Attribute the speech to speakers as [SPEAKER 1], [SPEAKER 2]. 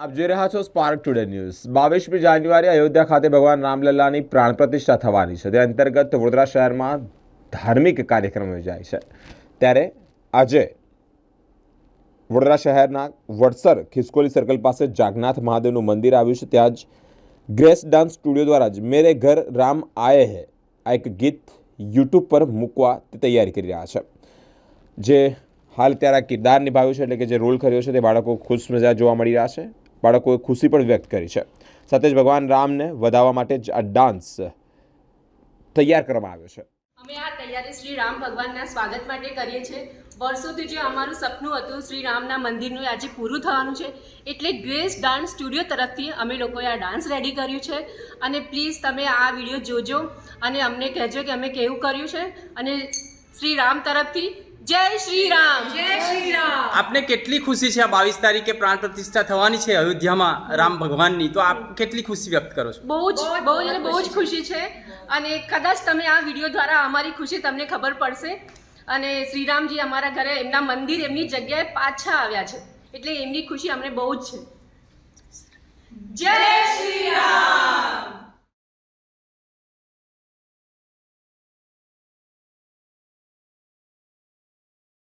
[SPEAKER 1] આપ જોઈ રહ્યા છો સ્પાર્ક ટુડે ન્યૂઝ બાવીસમી જાન્યુઆરી અયોધ્યા ખાતે ભગવાન રામલલ્લાની પ્રાણ પ્રતિષ્ઠા થવાની છે. તે અંતર્ગત વડોદરા શહેરમાં ધાર્મિક કાર્યક્રમ યોજાય છે. ત્યારે આજે વડોદરા શહેરના વડસર ખિસકોલી સર્કલ પાસે જાગનાથ મહાદેવનું મંદિર આવ્યું છે. ત્યાં જ ગ્રેસ ડાન્સ સ્ટુડિયો દ્વારા જ મેરે ઘર રામ આયે હે, આ એક ગીત યુટ્યુબ પર મૂકવા તે તૈયારી કરી રહ્યા છે. જે હાલ ત્યારે કિરદાર નિભાવ્યું છે, એટલે કે જે રોલ કર્યો છે, તે બાળકો ખુશ મજા જોવા મળી રહ્યા છે. બાળકોએ ખુશી પણ વ્યક્ત કરી છે. સાથે જ ભગવાન રામને વધાવવા માટે જ આ ડાન્સ તૈયાર કરવામાં આવ્યો છે.
[SPEAKER 2] અમે આ તૈયારી શ્રી રામ ભગવાનના સ્વાગત માટે કરીએ છીએ. વર્ષોથી જે અમારું સપનું હતું શ્રી રામના મંદિરનું આજે પૂરું થવાનું છે. એટલે ગ્રેસ ડાન્સ સ્ટુડિયો તરફથી અમે લોકોએ આ ડાન્સ રેડી કર્યું છે. અને પ્લીઝ તમે આ વીડિયો જોજો અને અમને કહેજો કે અમે કેવું કર્યું છે. અને શ્રી રામ તરફથી જય શ્રી રામ!
[SPEAKER 3] આપને કેટલી ખુશી છે આ બાવીસ તારીખે પ્રાણ પ્રતિષ્ઠા થવાની છે અયોધ્યામાં રામ ભગવાનની? તો આપ કેટલી ખુશી વ્યક્ત કરો છો?
[SPEAKER 2] બહુ જ બહુ જ બહુ જ ખુશી છે. અને કદાચ તમે આ વીડિયો દ્વારા અમારી ખુશી તમને ખબર પડશે. અને શ્રીરામજી અમારા ઘરે એમના મંદિર એમની જગ્યાએ પાછા આવ્યા છે. એટલે એમની ખુશી અમને બહુ જ છે. જય શ્રી રામ!